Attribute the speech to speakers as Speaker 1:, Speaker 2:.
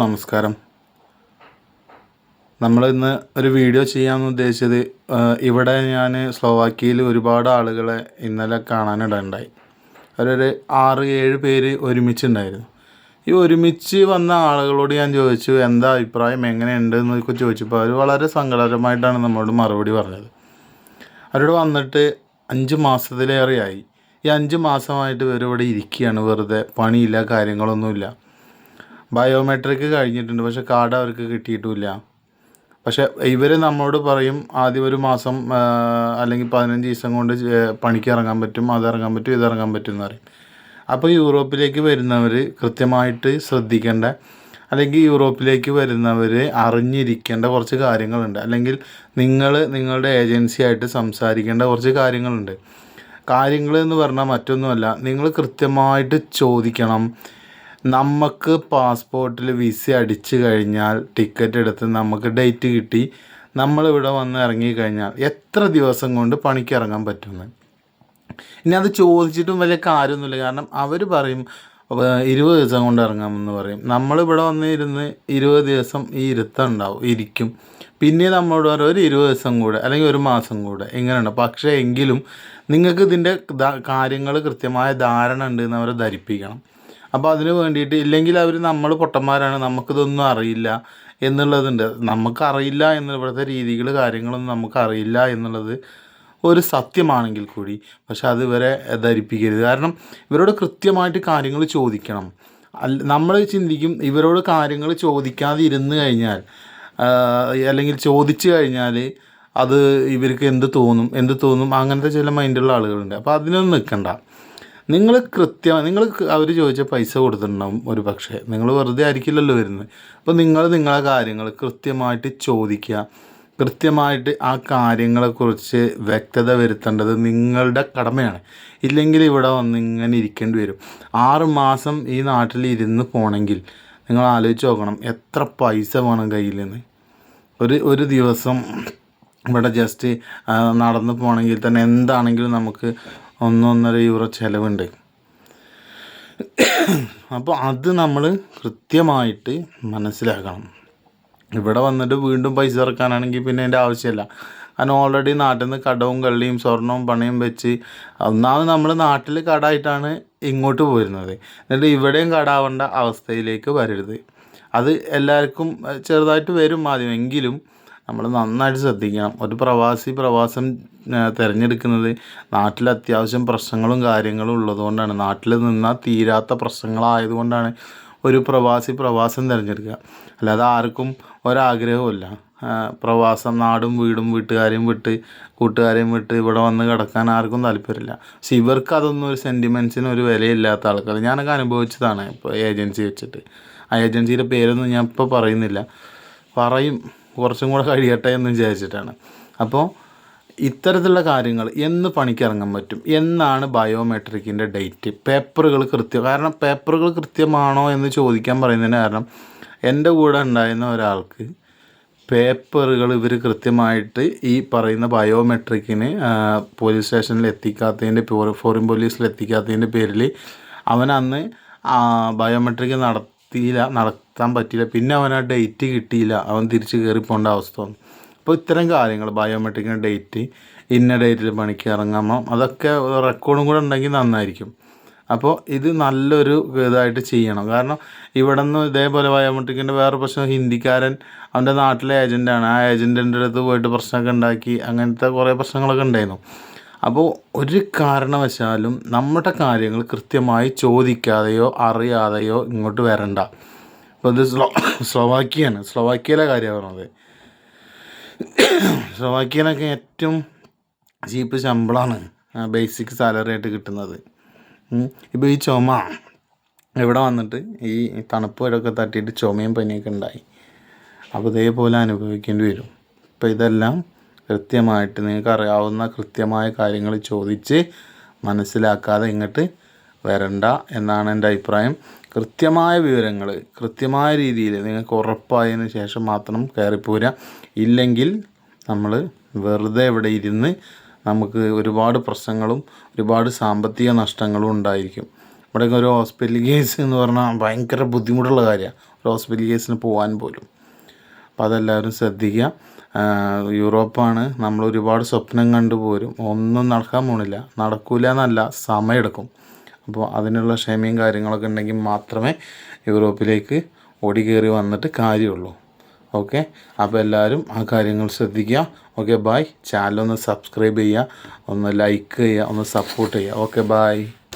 Speaker 1: നമസ്കാരം. നമ്മൾ ഇന്ന് ഒരു വീഡിയോ ചെയ്യാമെന്ന് ഉദ്ദേശിച്ചത് ഇവിടെ ഞാൻ സ്ലോവാക്കിയയിൽ ഒരുപാട് ആളുകളെ ഇന്നലെ കാണാനിടയുണ്ടായി. അവരൊരു ആറ് ഏഴ് പേര് ഒരുമിച്ചുണ്ടായിരുന്നു. ഈ ഒരുമിച്ച് വന്ന ആളുകളോട് ഞാൻ ചോദിച്ചു എന്താ അഭിപ്രായം? എങ്ങനെയുണ്ട് എന്നൊക്കെ ചോദിച്ചപ്പോൾ അവർ വളരെ സങ്കടകരമായിട്ടാണ് നമ്മളോട് മറുപടി പറഞ്ഞത്. അവരോട് വന്നിട്ട് അഞ്ച് മാസത്തിലേറെയായി. ഈ അഞ്ച് മാസമായിട്ട് ഇവർ ഇവിടെ ഇരിക്കുകയാണ്. വെറുതെ പണിയില്ല കാര്യങ്ങളൊന്നുമില്ല. ബയോമെട്രിക് കഴിഞ്ഞിട്ടുണ്ട്. പക്ഷെ കാർഡ് അവർക്ക് കിട്ടിയിട്ടുമില്ല പക്ഷെ ഇവർ നമ്മളോട് പറയും ആദ്യം ഒരു മാസം അല്ലെങ്കിൽ പതിനഞ്ച് ദിവസം കൊണ്ട് പണിക്ക് ഇറങ്ങാൻ പറ്റും അത് ഇറങ്ങാൻ പറ്റും ഇത് ഇറങ്ങാൻ പറ്റും എന്ന് പറയും. അപ്പോൾ യൂറോപ്പിലേക്ക് വരുന്നവർ കൃത്യമായിട്ട് ശ്രദ്ധിക്കേണ്ട അല്ലെങ്കിൽ യൂറോപ്പിലേക്ക് വരുന്നവർ അറിഞ്ഞിരിക്കേണ്ട കുറച്ച് കാര്യങ്ങളുണ്ട്. അല്ലെങ്കിൽ നിങ്ങൾ നിങ്ങളുടെ ഏജൻസിയായിട്ട് സംസാരിക്കേണ്ട കുറച്ച് കാര്യങ്ങളുണ്ട്. കാര്യങ്ങൾ എന്ന് പറഞ്ഞാൽ മറ്റൊന്നുമല്ല. നിങ്ങൾ കൃത്യമായിട്ട് ചോദിക്കണം. നമുക്ക് പാസ്പോർട്ടിൽ വിസ അടിച്ചു കഴിഞ്ഞാൽ ടിക്കറ്റ് എടുത്ത് നമുക്ക് ഡേറ്റ് കിട്ടി. നമ്മൾ നമ്മളിവിടെ വന്ന് ഇറങ്ങിക്കഴിഞ്ഞാൽ എത്ര ദിവസം കൊണ്ട് പണിക്ക് ഇറങ്ങാൻ പറ്റുമെന്ന്. ഇനി അത് ചോദിച്ചിട്ടും വലിയ കാര്യമൊന്നുമില്ല. കാരണം അവർ പറയും "ഏർ ഇരുപത് ദിവസം കൊണ്ട് ഇറങ്ങാമെന്ന് പറയും. നമ്മളിവിടെ വന്ന് ഇരുന്ന് ഇരുപത് ദിവസം ഈ ഇരുത്തം ഉണ്ടാവും ഇരിക്കും. പിന്നെ നമ്മളോട് പറയും ഒരു ഇരുപത് ദിവസം കൂടെ അല്ലെങ്കിൽ ഒരു മാസം കൂടെ ഇങ്ങനെയുണ്ട്. പക്ഷേ എങ്കിലും നിങ്ങൾക്ക് ഇതിന്റെ കാര്യങ്ങൾ കൃത്യമായ ധാരണ ഉണ്ട് എന്ന് അവരെ ധരിപ്പിക്കണം. അപ്പോൾ അതിന് വേണ്ടിയിട്ട് ഇല്ലെങ്കിൽ അവർ നമ്മൾ പൊട്ടന്മാരാണ് നമുക്കിതൊന്നും അറിയില്ല എന്നുള്ളതുണ്ട്. നമുക്കറിയില്ല എന്ന ഇവിടുത്തെ രീതികൾ കാര്യങ്ങളൊന്നും നമുക്കറിയില്ല എന്നുള്ളത് ഒരു സത്യമാണെങ്കിൽ കൂടി പക്ഷെ അത് ഇവരെ ധരിപ്പിക്കരുത്. കാരണം ഇവരോട് കൃത്യമായിട്ട് കാര്യങ്ങൾ ചോദിക്കണം. നമ്മൾ ചിന്തിക്കും ഇവരോട് കാര്യങ്ങൾ ചോദിക്കാതെ ഇരുന്ന് കഴിഞ്ഞാൽ അല്ലെങ്കിൽ ചോദിച്ചു കഴിഞ്ഞാൽ അത് ഇവർക്ക് എന്ത് തോന്നും എന്ത് തോന്നും അങ്ങനത്തെ ചില മൈൻഡുള്ള ആളുകളുണ്ട്. അപ്പോൾ അതിനൊന്നും നിൽക്കണ്ട നിങ്ങൾ കൃത്യമായി നിങ്ങൾ അവർ ചോദിച്ച പൈസ കൊടുത്തിട്ടുണ്ടാവും ഒരു പക്ഷേ. നിങ്ങൾ വെറുതെ ആയിരിക്കില്ലല്ലോ വരുന്നത്. അപ്പോൾ നിങ്ങൾ നിങ്ങളെ കാര്യങ്ങൾ കൃത്യമായിട്ട് ചോദിക്കുക. കൃത്യമായിട്ട് ആ കാര്യങ്ങളെക്കുറിച്ച് വ്യക്തത വരുത്തേണ്ടത് നിങ്ങളുടെ കടമയാണ്. ഇല്ലെങ്കിൽ ഇവിടെ വന്ന് ഇങ്ങനെ ഇരിക്കേണ്ടി വരും. ആറ് മാസം ഈ നാട്ടിൽ ഇരുന്ന് പോകണമെങ്കിൽ നിങ്ങൾ ആലോചിച്ച് നോക്കണം എത്ര പൈസ വേണം കയ്യിൽ നിന്ന് ഒരു ഒരു ദിവസം ഇവിടെ ജസ്റ്റ് നടന്നു പോകണമെങ്കിൽ തന്നെ എന്താണെങ്കിലും നമുക്ക് ഒന്നൊന്നര യൂറോ ചിലവുണ്ട്. അപ്പോൾ അത് നമ്മൾ കൃത്യമായിട്ട് മനസ്സിലാക്കണം. ഇവിടെ വന്നിട്ട് വീണ്ടും പൈസ ഇറക്കാനാണെങ്കിൽ പിന്നെ അതിന്റെ ആവശ്യമില്ല. കാരണം ഓൾറെഡി നാട്ടിൽ നിന്ന് കടവും കള്ളിയും സ്വർണവും പണയും വെച്ച് ഒന്നാമത് നമ്മൾ നാട്ടിൽ കടായിട്ടാണ് ഇങ്ങോട്ട് പോരുന്നത്. എന്നിട്ട് ഇവിടെയും കടാവേണ്ട അവസ്ഥയിലേക്ക് വരരുത്. അത് എല്ലാവർക്കും ചെറുതായിട്ട് വരും ആദ്യം. എങ്കിലും നമ്മൾ നന്നായിട്ട് ശ്രദ്ധിക്കണം. ഒരു പ്രവാസി പ്രവാസം തിരഞ്ഞെടുക്കുന്നത് നാട്ടിൽ അത്യാവശ്യം പ്രശ്നങ്ങളും കാര്യങ്ങളും ഉള്ളതുകൊണ്ടാണ് നാട്ടിൽ നിന്നാൽ തീരാത്ത പ്രശ്നങ്ങളായതുകൊണ്ടാണ് ഒരു പ്രവാസി പ്രവാസം തിരഞ്ഞെടുക്കുക. അല്ലാതെ ആർക്കും ഒരാഗ്രഹവുമില്ല. പ്രവാസം നാടും വീടും വീട്ടുകാരെയും വിട്ട് കൂട്ടുകാരെയും വിട്ട് ഇവിടെ വന്ന് കിടക്കാൻ ആർക്കും താല്പര്യമില്ല. പക്ഷെ ഇവർക്ക് അതൊന്നും ഒരു സെന്റിമെൻസിന് ഒരു വിലയില്ലാത്ത ആൾക്കാർ ഞാനൊക്കെ അനുഭവിച്ചതാണ് ഇപ്പോൾ ഏജൻസി വെച്ചിട്ട്. ആ ഏജൻസിയുടെ പേരൊന്നും ഞാൻ ഇപ്പോൾ പറയുന്നില്ല. പറയും. കുറച്ചും കൂടെ കഴിയട്ടെ എന്ന് വിചാരിച്ചിട്ടാണ്. അപ്പോൾ ഇത്തരത്തിലുള്ള കാര്യങ്ങൾ എന്ന് പണിക്കിറങ്ങാൻ പറ്റും. എന്നാണ് ബയോമെട്രിക്കിന്റെ ഡേറ്റ്. പേപ്പറുകൾ കൃത്യം കാരണം പേപ്പറുകൾ കൃത്യമാണോ എന്ന് ചോദിക്കാൻ പറയുന്നതിന് കാരണം എന്റെ കൂടെ ഉണ്ടായിരുന്ന ഒരാൾക്ക് പേപ്പറുകൾ ഇവർ കൃത്യമായിട്ട് ഈ പറയുന്ന ബയോമെട്രിക്കിന് പോലീസ് സ്റ്റേഷനിൽ എത്തിക്കാത്തതിന്റെ ഫോറിൻ പോലീസിൽ എത്തിക്കാത്തതിന്റെ പേരിൽ ആ, ബയോമെട്രിക് നടത്തിയില്ല നടത്താൻ പറ്റിയില്ല. പിന്നെ അവൻ ആ ഡേറ്റ് കിട്ടിയില്ല. അവൻ തിരിച്ച് കയറി പോകേണ്ട അവസ്ഥ വന്നു. അപ്പോൾ ഇത്തരം കാര്യങ്ങൾ ബയോമെട്രിക്കിന്റെ ഡേറ്റ് ഇന്ന ഡേറ്റിൽ പണിക്ക് ഇറങ്ങാമോ അതൊക്കെ റെക്കോർഡും കൂടെ ഉണ്ടെങ്കിൽ നന്നായിരിക്കും. അപ്പോൾ ഇത് നല്ലൊരു ഇതായിട്ട് ചെയ്യണം. കാരണം ഇവിടെ നിന്ന് ഇതേപോലെ ബയോമെട്രിക്കിന്റെ വേറെ പ്രശ്നം ഹിന്ദിക്കാരൻ അവന്റെ നാട്ടിലെ ഏജന്റാണ് ആ ഏജന്റിന്റെ അടുത്ത് പോയിട്ട് പ്രശ്നമൊക്കെ ഉണ്ടാക്കി അങ്ങനത്തെ കുറേ പ്രശ്നങ്ങളൊക്കെ ഉണ്ടായിരുന്നു. അപ്പോൾ ഒരു കാരണവശാലും നമ്മുടെ കാര്യങ്ങൾ കൃത്യമായി ചോദിക്കാതെയോ അറിയാതെയോ ഇങ്ങോട്ട് വരണ്ട. ഇപ്പോൾ ഇത് സ്ലോ സ്ലോവാക്കിയാണ്. സ്ലോവാക്കിയയിലെ കാര്യമാണ് പറഞ്ഞത് സ്ലോവാക്കിയയിലൊക്കെ ഏറ്റവും ചീപ്പ് ശമ്പളമാണ് ബേസിക് സാലറി ആയിട്ട് കിട്ടുന്നത്. ഇപ്പോൾ ഈ ചുമ ഇവിടെ വന്നിട്ട് ഈ തണുപ്പ് ഇടമൊക്കെ തട്ടിയിട്ട് ചുമയും പനിയൊക്കെ ഉണ്ടായി. അപ്പോൾ ഇതേപോലെ അനുഭവിക്കേണ്ടി വരും. അപ്പോൾ ഇതെല്ലാം കൃത്യമായിട്ട് നിങ്ങൾക്ക് അറിയാവുന്ന കൃത്യമായ കാര്യങ്ങൾ ചോദിച്ച് മനസ്സിലാക്കാതെ ഇങ്ങോട്ട് വരണ്ട എന്നാണ് എന്റെ അഭിപ്രായം. കൃത്യമായ വിവരങ്ങൾ കൃത്യമായ രീതിയിൽ നിങ്ങൾക്ക് ഉറപ്പായതിനു ശേഷം മാത്രം കയറിപ്പോരുക ഇല്ലെങ്കിൽ നമ്മൾ വെറുതെ ഇവിടെ ഇരുന്ന് നമുക്ക് ഒരുപാട് പ്രശ്നങ്ങളും ഒരുപാട് സാമ്പത്തിക നഷ്ടങ്ങളും ഉണ്ടായിരിക്കും. ഇവിടെയൊക്കെ ഒരു ഹോസ്പിറ്റൽ കേസ് എന്ന് പറഞ്ഞാൽ ഭയങ്കര ബുദ്ധിമുട്ടുള്ള കാര്യമാണ് ഒരു ഹോസ്പിറ്റൽ കേസിന് പോകാൻ പോലും. അപ്പോൾ അതെല്ലാവരും ശ്രദ്ധിക്കുക. യൂറോപ്പാണ്. നമ്മൾ ഒരുപാട് സ്വപ്നം കണ്ടു പോരും. ഒന്നും നടക്കാൻ പോണില്ല. നടക്കില്ല എന്നല്ല സമയമെടുക്കും അപ്പോൾ അതിനുള്ള ക്ഷമയും കാര്യങ്ങളൊക്കെ ഉണ്ടെങ്കിൽ മാത്രമേ യൂറോപ്പിലേക്ക് ഓടി കയറി വന്നിട്ട് കാര്യമുള്ളൂ. ഓക്കെ? അപ്പോൾ എല്ലാവരും ആ കാര്യങ്ങൾ ശ്രദ്ധിക്കുക. ഓക്കെ ബായ് ചാനൽ ഒന്ന് സബ്സ്ക്രൈബ് ചെയ്യുക. ഒന്ന് ലൈക്ക് ചെയ്യുക. ഒന്ന് സപ്പോർട്ട് ചെയ്യുക. Okay bye